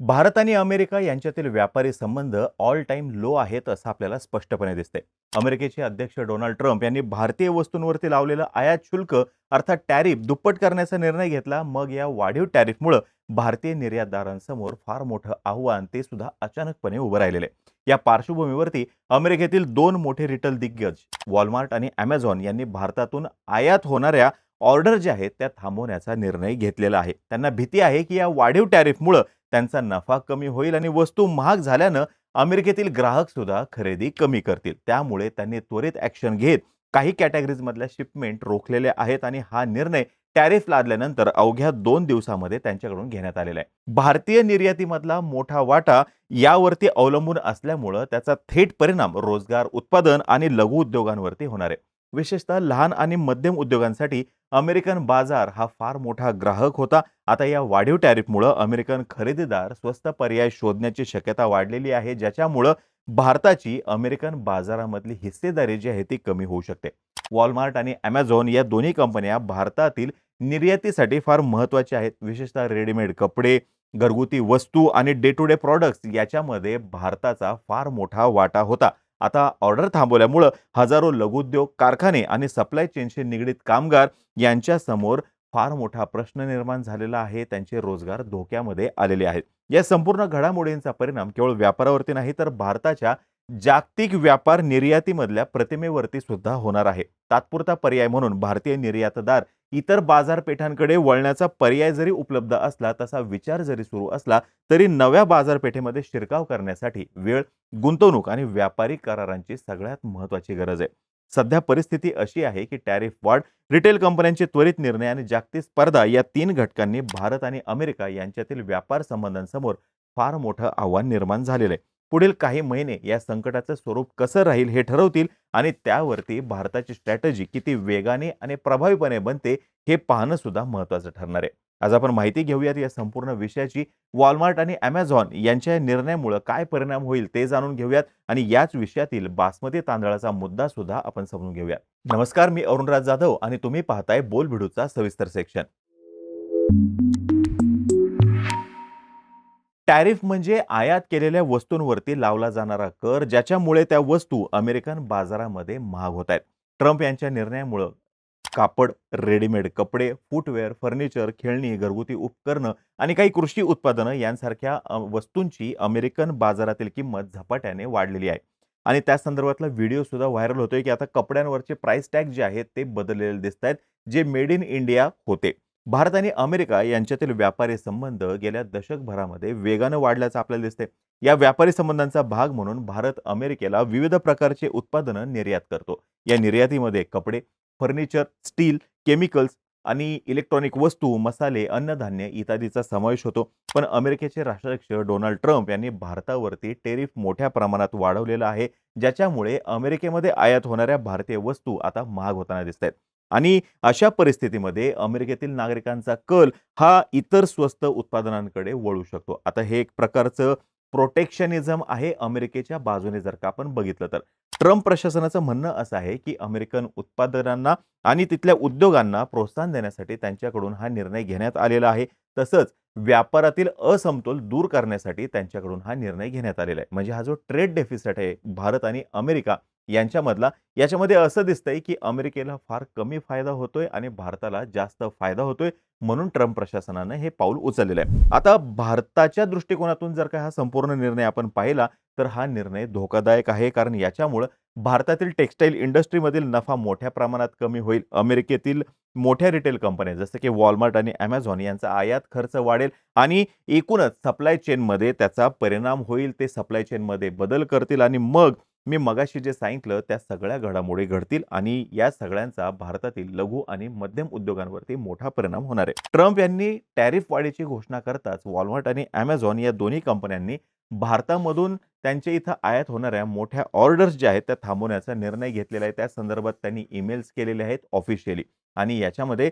भारत आणि अमेरिका यांच्यातील व्यापारी संबंध ऑल टाईम लो आहेत असं आपल्याला स्पष्टपणे दिसते अमेरिकेचे अध्यक्ष डोनाल्ड ट्रम्प यांनी भारतीय वस्तूंवरती लावलेलं आयात शुल्क अर्थात टॅरिफ दुप्पट करण्याचा निर्णय घेतला. मग या वाढीव टॅरिफमुळं भारतीय निर्यातदारांसमोर फार मोठं आव्हान ते सुद्धा अचानकपणे उभं राहिलेलं. आहे या पार्श्वभूमीवरती अमेरिकेतील दोन मोठे रिटेल दिग्गज वॉलमार्ट आणि अमेझॉन यांनी भारतातून आयात होणाऱ्या ऑर्डर ज्या आहेत त्या थांबवण्याचा निर्णय घेतलेला आहे. त्यांना भीती आहे की या वाढीव टॅरिफमुळं त्यांचा नफा कमी होईल आणि वस्तू महाग झाल्यानं अमेरिकेतील ग्राहक सुद्धा खरेदी कमी करतील. त्यामुळे त्यांनी त्वरित ॲक्शन घेत काही कॅटेगरीजमधल्या शिपमेंट रोखलेल्या आहेत आणि हा निर्णय टॅरिफ लादल्यानंतर अवघ्या दोन दिवसामध्ये त्यांच्याकडून घेण्यात आलेला आहे. भारतीय निर्यातीमधला मोठा वाटा यावरती अवलंबून असल्यामुळं त्याचा थेट परिणाम रोजगार उत्पादन आणि लघु उद्योगांवरती होणार आहे. विशेषतः लहान आणि मध्यम उद्योगांसाठी अमेरिकन बाजार हा फार मोठा ग्राहक होता. आता या वाढीव टॅरिफमुळं अमेरिकन खरेदीदार स्वस्त पर्याय शोधण्याची शक्यता वाढलेली आहे ज्याच्यामुळं भारताची अमेरिकन बाजारामधली हिस्सेदारी जी आहे ती कमी होऊ शकते. वॉलमार्ट आणि ॲमेझॉन या दोन्ही कंपन्या भारतातील निर्यातीसाठी फार महत्त्वाच्या आहेत. विशेषतः रेडीमेड कपडे घरगुती वस्तू आणि डे टू डे प्रॉडक्ट्स याच्यामध्ये भारताचा फार मोठा वाटा होता. आता ऑर्डर थांबवल्यामुळं हजारो लघुउद्योग कारखाने आणि सप्लाय चेनशी निगडीत कामगार यांच्यासमोर फार मोठा प्रश्न निर्माण झालेला आहे. त्यांचे रोजगार धोक्यामध्ये आलेले आहेत. या संपूर्ण घडामोडींचा परिणाम केवळ व्यापारावरती नाही तर भारताच्या जागतिक व्यापार निर्यातीमधल्या प्रतिमेवरती सुद्धा होणार आहे. तात्पुरता पर्याय म्हणून भारतीय निर्यातदार इतर बाजारपेठांकडे वळण्याचा पर्याय जरी उपलब्ध असला तसा विचार जरी सुरू असला तरी नव्या बाजारपेठेमध्ये शिरकाव करण्यासाठी वेळ गुंतवणूक आणि व्यापारी करारांची सगळ्यात महत्त्वाची गरज आहे. सध्या परिस्थिती अशी आहे की टॅरिफ वाढ रिटेल कंपन्यांचे त्वरित निर्णय आणि जागतिक स्पर्धा या तीन घटकांनी भारत आणि अमेरिका यांच्यातील व्यापार संबंधांसमोर फार मोठं आव्हान निर्माण झालेलं आहे. पुढील काही महिने या संकटाचं स्वरूप कसं राहील हे ठरवतील आणि त्यावरती भारताची स्ट्रॅटजी किती वेगाने आणि प्रभावीपणे बनते हे पाहणं सुद्धा महत्त्वाचं ठरणार आहे. आज आपण माहिती घेऊयात या संपूर्ण विषयाची. वॉलमार्ट आणि अमेझॉन यांच्या निर्णयामुळे निर्णयामुळं काय परिणाम होईल ते जाणून घेऊयात आणि याच विषयातील बासमती तांदळाचा मुद्दा सुद्धा आपण समजून घेऊयात. नमस्कार मी अरुणराज जाधव आणि तुम्ही पाहताय बोल भिडूचा सविस्तर सेक्शन टॅरिफ म्हणजे आयात केलेल्या वस्तूंवरती लावला जाणारा कर ज्याच्यामुळे त्या वस्तू अमेरिकन बाजारामध्ये महाग होत आहेत. ट्रम्प यांच्या निर्णयामुळं कापड रेडीमेड कपडे फुटवेअर फर्निचर खेळणी घरगुती उपकरणं आणि काही कृषी उत्पादनं यांसारख्या वस्तूंची अमेरिकन बाजारातील किंमत झपाट्याने वाढलेली आहे. आणि त्या संदर्भातला व्हिडिओ सुद्धा व्हायरल होतोय की आता कपड्यांवरचे प्राइस टॅग जे आहेत ते बदललेले दिसत आहेत जे मेड इन इंडिया होते. भारत आणि अमेरिका यांच्यातील व्यापारी संबंध गेल्या दशकभरामध्ये वेगानं वाढल्याचं आपल्याला दिसते या व्यापारी संबंधांचा भाग म्हणून भारत अमेरिकेला विविध प्रकारचे उत्पादनं निर्यात करतो. या निर्यातीमध्ये कपडे फर्निचर स्टील केमिकल्स आणि इलेक्ट्रॉनिक वस्तू मसाले अन्नधान्य इत्यादीचा समावेश होतो. पण अमेरिकेचे राष्ट्राध्यक्ष डोनाल्ड ट्रम्प यांनी भारतावरती टेरिफ मोठ्या प्रमाणात वाढवलेला आहे ज्याच्यामुळे अमेरिकेमध्ये आयात होणाऱ्या भारतीय वस्तू आता महाग होताना दिसत आहेत आणि अशा परिस्थितीमध्ये अमेरिकेतील नागरिकांचा कल हा इतर स्वस्त उत्पादनांकडे वळू शकतो. आता हे एक प्रकारचं प्रोटेक्शनिझम आहे अमेरिकेच्या बाजूने जर का आपण बघितलं तर. ट्रम्प प्रशासनाचं म्हणणं असं आहे की अमेरिकन उत्पादनांना आणि तिथल्या उद्योगांना प्रोत्साहन देण्यासाठी त्यांच्याकडून हा निर्णय घेण्यात आलेला आहे. तसंच व्यापारातील असमतोल दूर करण्यासाठी त्यांच्याकडून हा निर्णय घेण्यात आलेला आहे. म्हणजे हा जो ट्रेड डेफिसिट आहे भारत आणि अमेरिका यांच्यामधला याच्यामध्ये असं दिसतंय की अमेरिकेला फार कमी फायदा होतोय आणि भारताला जास्त फायदा होतोय म्हणून ट्रम्प प्रशासनानं हे पाऊल उचललेलं आहे. आता भारताच्या दृष्टिकोनातून जर का हा संपूर्ण निर्णय आपण पाहिला तर हा निर्णय धोकादायक आहे कारण याच्यामुळं भारतातील टेक्स्टाईल इंडस्ट्रीमधील नफा मोठ्या प्रमाणात कमी होईल. अमेरिकेतील मोठ्या रिटेल कंपन्या जसं की वॉलमार्ट आणि अमेझॉन यांचा आयात खर्च वाढेल आणि एकूणच सप्लाय चेनमध्ये त्याचा परिणाम होईल. ते सप्लाय चेनमध्ये बदल करतील आणि मग मी मगाशी जे सांगितलं त्या सगळ्या घडामोडी घडतील आणि या सगळ्यांचा भारतातील लघु आणि मध्यम उद्योगांवरती मोठा परिणाम होणार आहे. ट्रम्प यांनी टॅरिफ वाढीची घोषणा करताच वॉलमार्ट आणि अमेझॉन या दोन्ही कंपन्यांनी भारतामधून त्यांच्या इथं आयात होणाऱ्या मोठ्या ऑर्डर्स ज्या आहेत त्या थांबवण्याचा निर्णय घेतलेला आहे. त्या संदर्भात त्यांनी ईमेल्स केलेले आहेत ऑफिशियली आणि याच्यामध्ये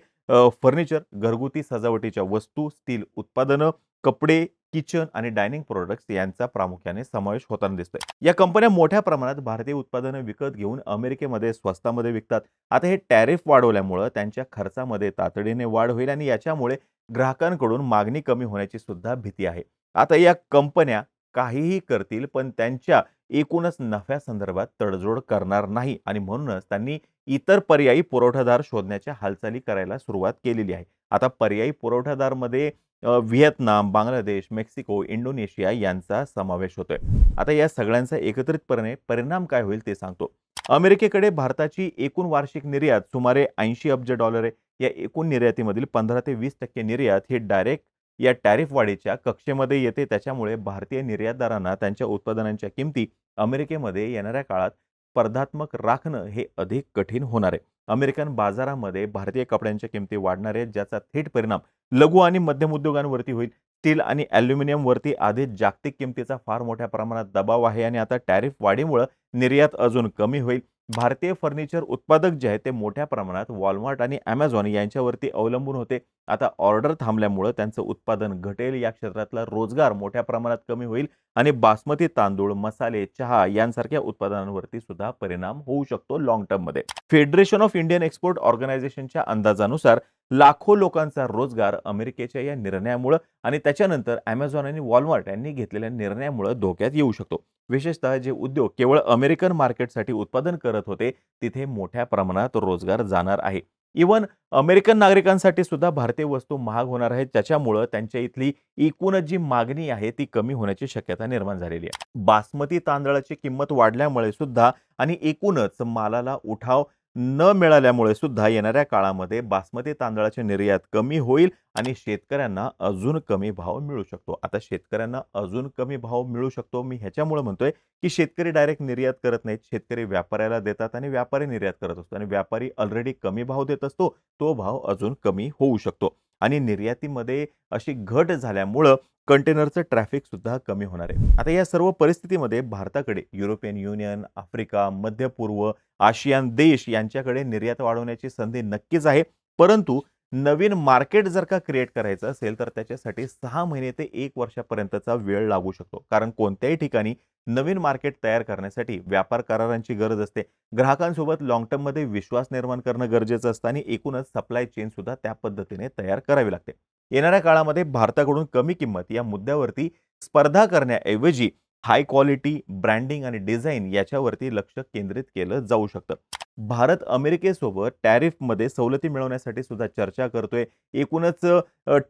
फर्निचर घरगुती सजावटीच्या वस्तू स्टील उत्पादनं कपडे किचन आणि डायनिंग प्रोडक्ट्स यांचा प्रामुख्याने समावेश होताना दिसतोय. या कंपन्या मोठ्या प्रमाणात भारतीय उत्पादनं विकत घेऊन अमेरिकेमध्ये स्वस्तामध्ये विकतात. आता हे टॅरिफ वाढवल्यामुळं त्यांच्या खर्चामध्ये तातडीने वाढ होईल आणि याच्यामुळे ग्राहकांकडून मागणी कमी होण्याची सुद्धा भीती आहे. आता या कंपन्या काहीही करतील पण त्यांच्या एकूणच नफ्यासंदर्भात तडजोड करणार नाही आणि म्हणूनच त्यांनी इतर पर्यायी पुरवठादार शोधण्याच्या हालचाली करायला सुरुवात केलेली आहे. आता पर्यायी पुरवठादारमध्ये व्हिएतनाम बांगलादेश मेक्सिको इंडोनेशिया यांचा समावेश होतोय. आता या सगळ्यांचा एकत्रितपणे परिणाम काय होईल ते सांगतो. अमेरिकेकडे भारताची एकूण वार्षिक निर्यात सुमारे ऐंशी अब्ज डॉलर आहे. या एकूण निर्यातीमधील पंधरा ते वीस टक्के निर्यात ही डायरेक्ट या टॅरिफ वाढीच्या कक्षेमध्ये येते. त्याच्यामुळे भारतीय निर्यातदारांना त्यांच्या उत्पादनांच्या किमती अमेरिकेमध्ये येणाऱ्या काळात स्पर्धात्मक राखणं हे अधिक कठीण होणार आहे. अमेरिकन बाजारामध्ये भारतीय कपड्यांच्या किमती वाढणार आहेत ज्याचा थेट परिणाम लघु आणि मध्यम उद्योगांवरती होईल. स्टील आणि ॲल्युमिनियमवरती आधीच जागतिक किमतीचा फार मोठ्या प्रमाणात दबाव आहे आणि आता टॅरिफ वाढीमुळं निर्यात अजून कमी होईल. भारतीय फर्निचर उत्पादक जे आहेत ते मोठ्या प्रमाणात वॉलमार्ट आणि ॲमेझॉन यांच्यावरती अवलंबून होते. आता ऑर्डर थांबल्यामुळं त्यांचं उत्पादन घटेल. या क्षेत्रातला रोजगार मोठ्या प्रमाणात कमी होईल आणि बासमती तांदूळ मसाले चहा यांसारख्या उत्पादनांवरती सुद्धा परिणाम होऊ शकतो लॉंग टर्ममध्ये फेडरेशन ऑफ इंडियन एक्सपोर्ट ऑर्गनायझेशनच्या अंदाजानुसार लाखो लोकांचा रोजगार अमेरिकेच्या या निर्णयामुळं आणि त्याच्यानंतर ॲमेझॉन आणि वॉलमार्ट यांनी घेतलेल्या निर्णयामुळं धोक्यात येऊ शकतो. विशेषतः जे उद्योग केवळ अमेरिकन मार्केटसाठी उत्पादन करत होते तिथे मोठ्या प्रमाणात रोजगार जाणार आहे. इवन अमेरिकन नागरिकांसाठी सुद्धा भारतीय वस्तू महाग होणार आहेत त्याच्यामुळं त्यांच्या इथली एकूणच जी मागणी आहे ती कमी होण्याची शक्यता निर्माण झालेली आहे. बासमती तांदळाची किंमत वाढल्यामुळे सुद्धा आणि एकूणच मालाला उठाव न मिळाल्यामुळे सुद्धा येणाऱ्या काळामध्ये बासमती तांदळाची निर्यात कमी होईल आणि शेतकऱ्यांना अजून कमी भाव मिळू शकतो. आता शेतकऱ्यांना अजून कमी भाव मिळू शकतो. मी ह्याच्यामुळे म्हणतोय की शेतकरी डायरेक्ट निर्यात करत नाहीत. शेतकरी व्यापाऱ्याला देतात आणि व्यापारी निर्यात करत असतो आणि व्यापारी ऑलरेडी कमी भाव देत असतो. तो भाव अजून कमी होऊ शकतो. आणि निर्यातीमध्ये अशी घट झाल्यामुळं कंटेनरचं ट्रॅफिक सुद्धा कमी होणार आहे. आता या सर्व परिस्थितीमध्ये भारताकडे युरोपियन युनियन आफ्रिका मध्य पूर्व आशियान देश यांच्याकडे निर्यात वाढवण्याची संधी नक्कीच आहे. परंतु नवीन मार्केट जर का क्रिएट करायचं असेल तर त्याच्यासाठी सहा महिने ते एक वर्षापर्यंतचा वेळ लागू शकतो. कारण कोणत्याही ठिकाणी नवीन मार्केट तयार करण्यासाठी व्यापार करारांची गरज असते. ग्राहकांसोबत लॉंग टर्ममध्ये विश्वास निर्माण करणं गरजेचं असतं आणि एकूणच सप्लाय चेन सुद्धा त्या पद्धतीने तयार करावी लागते. येणाऱ्या काळामध्ये भारताकडून कमी किंमत या मुद्द्यावरती स्पर्धा करण्याऐवजी हाय क्वालिटी ब्रँडिंग आणि डिझाईन याच्यावरती लक्ष केंद्रित केलं जाऊ शकतं. भारत अमेरिकेसोबत टॅरिफमध्ये सवलती मिळवण्यासाठी सुद्धा चर्चा करतोय. एकूणच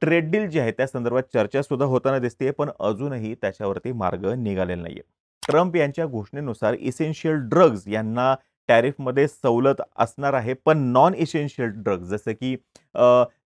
ट्रेड डील जी आहे त्या संदर्भात चर्चा सुद्धा होताना दिसते पण अजूनही त्याच्यावरती मार्ग निघालेला नाहीये. ट्रम्प यांच्या घोषणेनुसार इसेन्शियल ड्रग्ज यांना टॅरिफमध्ये सवलत असणार आहे पण नॉन इसेन्शियल ड्रग्ज जसं की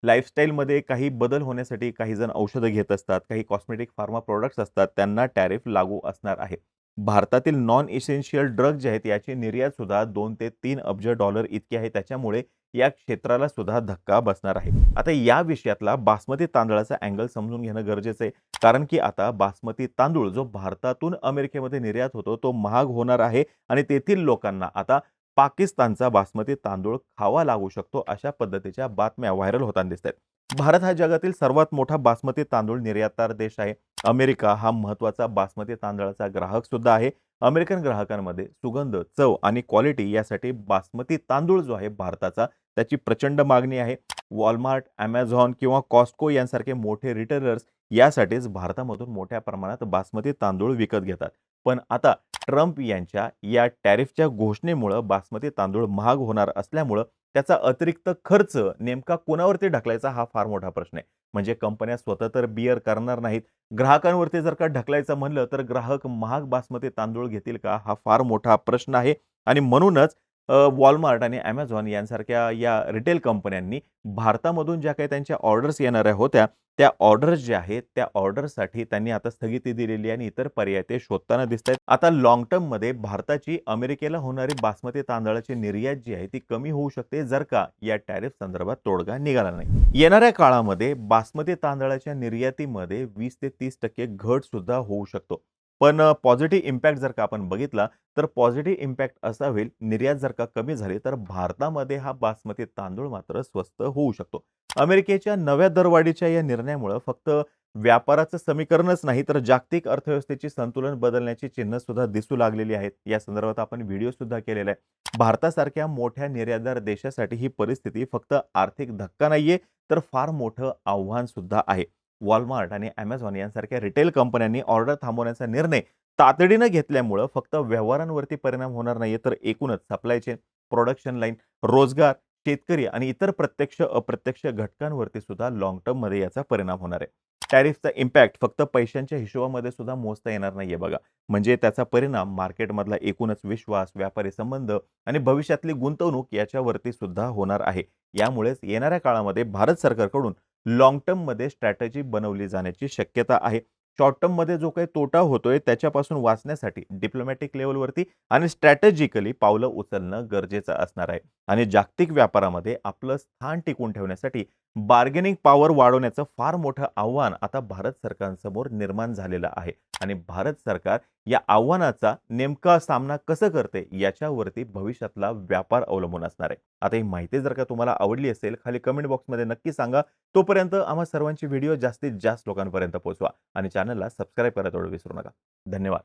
लाईफस्टाईलमध्ये काही बदल होण्यासाठी काही जण औषधं घेत असतात काही कॉस्मेटिक फार्मा प्रोडक्ट्स असतात त्यांना टॅरिफ लागू असणार आहे. भारतातील नॉन इसेन्शियल ड्रग जे आहेत याची निर्यात सुद्धा दोन ते तीन अब्ज डॉलर इतकी आहे. त्याच्यामुळे या क्षेत्राला सुद्धा धक्का बसणार आहे. आता या विषयातला बासमती तांदळाचा अँगल समजून घेणं गरजेचं आहे. कारण की आता बासमती तांदूळ जो भारतातून अमेरिकेमध्ये निर्यात होतो तो महाग होणार आहे आणि तेथील लोकांना आता पाकिस्तानचा बासमती तांदूळ खावा लागू शकतो अशा पद्धतीच्या बातम्या व्हायरल होताना दिसत आहेत भारत हा जगातील सर्वात मोठा बासमती तांदूळ निर्यातदार देश आहे. अमेरिका हा महत्त्वाचा बासमती तांदळाचा ग्राहक सुद्धा आहे. अमेरिकन ग्राहकांमध्ये सुगंध चव आणि क्वालिटी यासाठी बासमती तांदूळ जो आहे भारताचा त्याची प्रचंड मागणी आहे. वॉलमार्ट ॲमेझॉन किंवा कॉस्को यांसारखे मोठे रिटेलर्स यासाठीच भारतामधून मोठ्या प्रमाणात बासमती तांदूळ विकत घेतात. पण आता ट्रम्प यांच्या या टॅरिफच्या घोषणेमुळं बासमती तांदूळ महाग होणार असल्यामुळं त्याचा अतिरिक्त खर्च नेमका कोणावरती ढकलायचा हा फार मोठा प्रश्न आहे. म्हणजे कंपन्या स्वतः तर बियर करणार नाहीत. ग्राहकांवरती जर का ढकलायचं म्हणलं तर ग्राहक महाग बासमती तांदूळ घेतील का? हा फार मोठा प्रश्न आहे. आणि म्हणूनच वॉलमार्ट आणि ॲमेझॉन यांसारख्या या रिटेल कंपन्यांनी भारतामधून ज्या काही त्यांच्या ऑर्डर्स येणाऱ्या होत्या त्या ऑर्डर्स ज्या आहेत त्या ऑर्डरसाठी त्यांनी आता स्थगिती दिलेली आहे आणि इतर पर्याय ते शोधताना दिसत आहेत आता लॉंग टर्ममध्ये भारताची अमेरिकेला होणारी बासमती तांदळाची निर्यात जी आहे ती कमी होऊ शकते जर का या टॅरिफ संदर्भात तोडगा निघाला नाही. येणाऱ्या काळामध्ये बासमती तांदळाच्या निर्यातीमध्ये वीस ते तीस टक्के घट सुद्धा होऊ शकतो. पण पॉझिटिव्ह इम्पॅक्ट जर का आपण बघितला तर पॉझिटिव्ह इम्पॅक्ट असा होईल निर्यात जर का कमी झाली तर भारतामध्ये हा बासमती तांदूळ मात्र स्वस्त होऊ शकतो. अमेरिकेच्या नव्या दरवाढीच्या या निर्णयामुळं फक्त व्यापाराचं समीकरणच नाही तर जागतिक अर्थव्यवस्थेची संतुलन बदलण्याची चिन्ह सुद्धा दिसू लागलेली आहेत. या संदर्भात आपण व्हिडिओ सुद्धा केलेला आहे. भारतासारख्या मोठ्या निर्यातदार देशासाठी ही परिस्थिती फक्त आर्थिक धक्का नाहीये तर फार मोठं आव्हान सुद्धा आहे. वॉलमार्ट आणि ॲमेझॉन यांसारख्या रिटेल कंपन्यांनी ऑर्डर थांबवण्याचा निर्णय तातडीनं घेतल्यामुळं फक्त व्यवहारांवरती परिणाम होणार नाहीये तर एकूणच सप्लाय चेन प्रोडक्शन लाईन रोजगार शेतकरी आणि इतर प्रत्यक्ष अप्रत्यक्ष घटकांवरती सुद्धा लॉंग टर्ममध्ये याचा परिणाम होणार आहे. टॅरिफचा इम्पॅक्ट फक्त पैशांच्या हिशोबामध्ये सुद्धा मोजता येणार नाहीये बघा. म्हणजे त्याचा परिणाम मार्केटमधला एकूणच विश्वास व्यापारी संबंध आणि भविष्यातली गुंतवणूक याच्यावरती सुद्धा होणार आहे. यामुळेच येणाऱ्या काळामध्ये भारत सरकारकडून लॉंग टर्ममध्ये स्ट्रॅटेजी बनवली जाण्याची शक्यता आहे. शॉर्ट टर्ममध्ये जो काही तोटा होतोय त्याच्यापासून वाचण्यासाठी डिप्लोमॅटिक लेवलवरती आणि स्ट्रॅटेजिकली पावलं उचलणं गरजेचं असणार आहे. आणि जागतिक व्यापारामध्ये आपलं स्थान टिकवून ठेवण्यासाठी बार्गेनिंग पॉवर वाढवण्याचं फार मोठं आव्हान आता भारत सरकारसमोर निर्माण झालेलं आहे. आणि भारत सरकार या आव्हानाचा नेमका सामना कसं करते याच्यावरती भविष्यातला व्यापार अवलंबून असणार आहे. आता ही माहिती जर का तुम्हाला आवडली असेल खाली कमेंट बॉक्समध्ये नक्की सांगा. तोपर्यंत आम्हा सर्वांची व्हिडिओ जास्तीत जास्त लोकांपर्यंत पोहोचवा. आणि चॅनलला सबस्क्राईब करायला तेवढं विसरू नका. धन्यवाद.